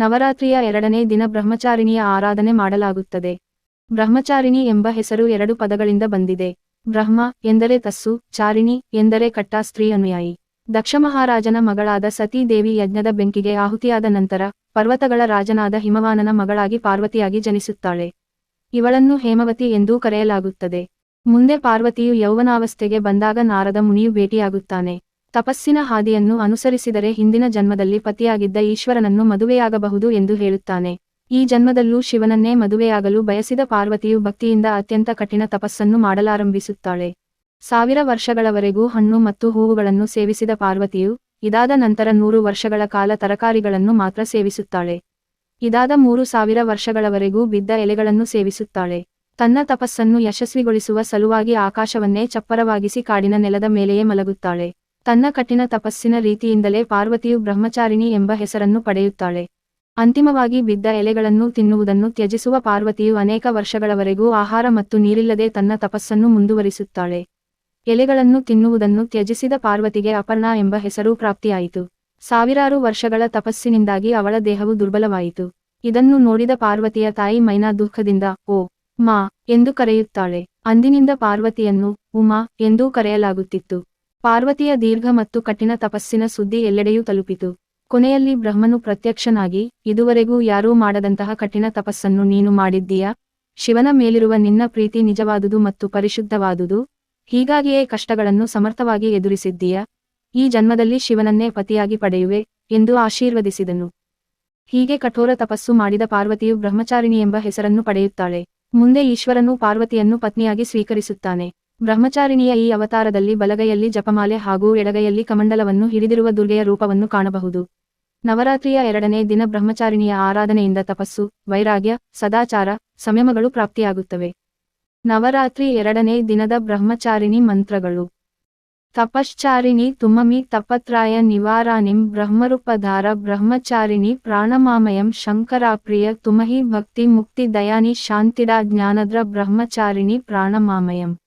ನವರಾತ್ರಿಯ ಎರಡನೇ ದಿನ ಬ್ರಹ್ಮಚಾರಿಣಿಯ ಆರಾಧನೆ ಮಾಡಲಾಗುತ್ತದೆ. ಬ್ರಹ್ಮಚಾರಿಣಿ ಎಂಬ ಹೆಸರು ಎರಡು ಪದಗಳಿಂದ ಬಂದಿದೆ. ಬ್ರಹ್ಮ ಎಂದರೆ ತಸ್ಸು, ಚಾರಿಣಿ ಎಂದರೆ ಕಟ್ಟಾ, ಸ್ತ್ರೀ ಅನುಯಾಯಿ. ದಕ್ಷ ಮಹಾರಾಜನ ಮಗಳಾದ ಸತೀದೇವಿ ಯಜ್ಞದ ಬೆಂಕಿಗೆ ಆಹುತಿಯಾದ ನಂತರ ಪರ್ವತಗಳ ರಾಜನಾದ ಹಿಮವಾನನ ಮಗಳಾಗಿ ಪಾರ್ವತಿಯಾಗಿ ಜನಿಸುತ್ತಾಳೆ. ಇವಳನ್ನು ಹೇಮವತಿ ಎಂದೂ ಕರೆಯಲಾಗುತ್ತದೆ. ಮುಂದೆ ಪಾರ್ವತಿಯು ಯೌವನಾವಸ್ಥೆಗೆ ಬಂದಾಗ ನಾರದ ಮುನಿಯು ಭೇಟಿಯಾಗುತ್ತಾನೆ. ತಪಸ್ಸಿನ ಹಾದಿಯನ್ನು ಅನುಸರಿಸಿದರೆ ಹಿಂದಿನ ಜನ್ಮದಲ್ಲಿ ಪತಿಯಾಗಿದ್ದ ಈಶ್ವರನನ್ನು ಮದುವೆಯಾಗಬಹುದು ಎಂದು ಹೇಳುತ್ತಾನೆ. ಈ ಜನ್ಮದಲ್ಲೂ ಶಿವನನ್ನೇ ಮದುವೆಯಾಗಲು ಬಯಸಿದ ಪಾರ್ವತಿಯು ಭಕ್ತಿಯಿಂದ ಅತ್ಯಂತ ಕಠಿಣ ತಪಸ್ಸನ್ನು ಮಾಡಲಾರಂಭಿಸುತ್ತಾಳೆ. ಸಾವಿರ ವರ್ಷಗಳವರೆಗೂ ಹಣ್ಣು ಮತ್ತು ಹೂವುಗಳನ್ನು ಸೇವಿಸಿದ ಪಾರ್ವತಿಯು, ಇದಾದ ನಂತರ ನೂರು ವರ್ಷಗಳ ಕಾಲ ತರಕಾರಿಗಳನ್ನು ಮಾತ್ರ ಸೇವಿಸುತ್ತಾಳೆ. ಇದಾದ ಮೂರು ಸಾವಿರ ವರ್ಷಗಳವರೆಗೂ ಬಿದ್ದ ಎಲೆಗಳನ್ನು ಸೇವಿಸುತ್ತಾಳೆ. ತನ್ನ ತಪಸ್ಸನ್ನು ಯಶಸ್ವಿಗೊಳಿಸುವ ಸಲುವಾಗಿ ಆಕಾಶವನ್ನೇ ಚಪ್ಪರವಾಗಿಸಿ ಕಾಡಿನ ನೆಲದ ಮೇಲೆಯೇ ಮಲಗುತ್ತಾಳೆ. ತನ್ನ ಕಠಿಣ ತಪಸ್ಸಿನ ರೀತಿಯಿಂದಲೇ ಪಾರ್ವತಿಯು ಬ್ರಹ್ಮಚಾರಿಣಿ ಎಂಬ ಹೆಸರನ್ನು ಪಡೆಯುತ್ತಾಳೆ. ಅಂತಿಮವಾಗಿ ಬಿದ್ದ ಎಲೆಗಳನ್ನು ತಿನ್ನುವುದನ್ನು ತ್ಯಜಿಸುವ ಪಾರ್ವತಿಯು ಅನೇಕ ವರ್ಷಗಳವರೆಗೂ ಆಹಾರ ಮತ್ತು ನೀರಿಲ್ಲದೆ ತನ್ನ ತಪಸ್ಸನ್ನು ಮುಂದುವರಿಸುತ್ತಾಳೆ. ಎಲೆಗಳನ್ನು ತಿನ್ನುವುದನ್ನು ತ್ಯಜಿಸಿದ ಪಾರ್ವತಿಗೆ ಅಪರ್ಣಾ ಎಂಬ ಹೆಸರು ಪ್ರಾಪ್ತಿಯಾಯಿತು. ಸಾವಿರಾರು ವರ್ಷಗಳ ತಪಸ್ಸಿನಿಂದಾಗಿ ಅವಳ ದೇಹವು ದುರ್ಬಲವಾಯಿತು. ಇದನ್ನು ನೋಡಿದ ಪಾರ್ವತಿಯ ತಾಯಿ ಮೈನಾ ದುಃಖದಿಂದ, ಓ, ಮಾ ಎಂದು ಕರೆಯುತ್ತಾಳೆ. ಅಂದಿನಿಂದ ಪಾರ್ವತಿಯನ್ನು, ಉಮಾ ಎಂದೂ ಕರೆಯಲಾಗುತ್ತಿತ್ತು. ಪಾರ್ವತಿಯ ದೀರ್ಘ ಮತ್ತು ಕಠಿಣ ತಪಸ್ಸಿನ ಸುದ್ದಿ ಎಲ್ಲೆಡೆಯೂ ತಲುಪಿತು. ಕೊನೆಯಲ್ಲಿ ಬ್ರಹ್ಮನು ಪ್ರತ್ಯಕ್ಷನಾಗಿ, ಇದುವರೆಗೂ ಯಾರೂ ಮಾಡದಂತಹ ಕಠಿಣ ತಪಸ್ಸನ್ನು ನೀನು ಮಾಡಿದ್ದೀಯಾ? ಶಿವನ ಮೇಲಿರುವ ನಿನ್ನ ಪ್ರೀತಿ ನಿಜವಾದುದು ಮತ್ತು ಪರಿಶುದ್ಧವಾದುದು? ಹೀಗಾಗಿಯೇ ಕಷ್ಟಗಳನ್ನು ಸಮರ್ಥವಾಗಿ ಎದುರಿಸಿದ್ದೀಯಾ? ಈ ಜನ್ಮದಲ್ಲಿ ಶಿವನನ್ನೇ ಪತಿಯಾಗಿ ಪಡೆಯುವೆ ಎಂದು ಆಶೀರ್ವದಿಸಿದನು. ಹೀಗೆ ಕಠೋರ ತಪಸ್ಸು ಮಾಡಿದ ಪಾರ್ವತಿಯು ಬ್ರಹ್ಮಚಾರಿಣಿ ಎಂಬ ಹೆಸರನ್ನು ಪಡೆಯುತ್ತಾಳೆ. ಮುಂದೆ ಈಶ್ವರನು ಪಾರ್ವತಿಯನ್ನು ಪತ್ನಿಯಾಗಿ ಸ್ವೀಕರಿಸುತ್ತಾನೆ. ಬ್ರಹ್ಮಚಾರಿಣಿಯ ಈ ಅವತಾರದಲ್ಲಿ ಬಲಗೈಯಲ್ಲಿ ಜಪಮಾಲೆ ಹಾಗೂ ಎಡಗೈಯಲ್ಲಿ ಕಮಂಡಲವನ್ನು ಹಿಡಿದಿರುವ ದುರ್ಗೆಯ ರೂಪವನ್ನು ಕಾಣಬಹುದು. ನವರಾತ್ರಿಯ ಎರಡನೇ ದಿನ ಬ್ರಹ್ಮಚಾರಿಣಿಯ ಆರಾಧನೆಯಿಂದ ತಪಸ್ಸು, ವೈರಾಗ್ಯ, ಸದಾಚಾರ, ಸಂಯಮಗಳು ಪ್ರಾಪ್ತಿಯಾಗುತ್ತವೆ. ನವರಾತ್ರಿ ಎರಡನೇ ದಿನದ ಬ್ರಹ್ಮಚಾರಿಣಿ ಮಂತ್ರಗಳು. ತಪಶ್ಚಾರಿಣಿ ತುಮಮಿ ತಪತ್ರಾಯ ನಿವಾರಾನಿಂ ಬ್ರಹ್ಮರೂಪಧಾರ ಬ್ರಹ್ಮಚಾರಿಣಿ ಪ್ರಾಣಮಾಮಯಂ ಶಂಕರಾಪ್ರಿಯ ತುಮಹಿ ಭಕ್ತಿ ಮುಕ್ತಿ ದಯಾನಿ ಶಾಂತಿಡಾ ಜ್ಞಾನದ್ರ ಬ್ರಹ್ಮಚಾರಿಣಿ ಪ್ರಾಣಮಾಮಯಂ.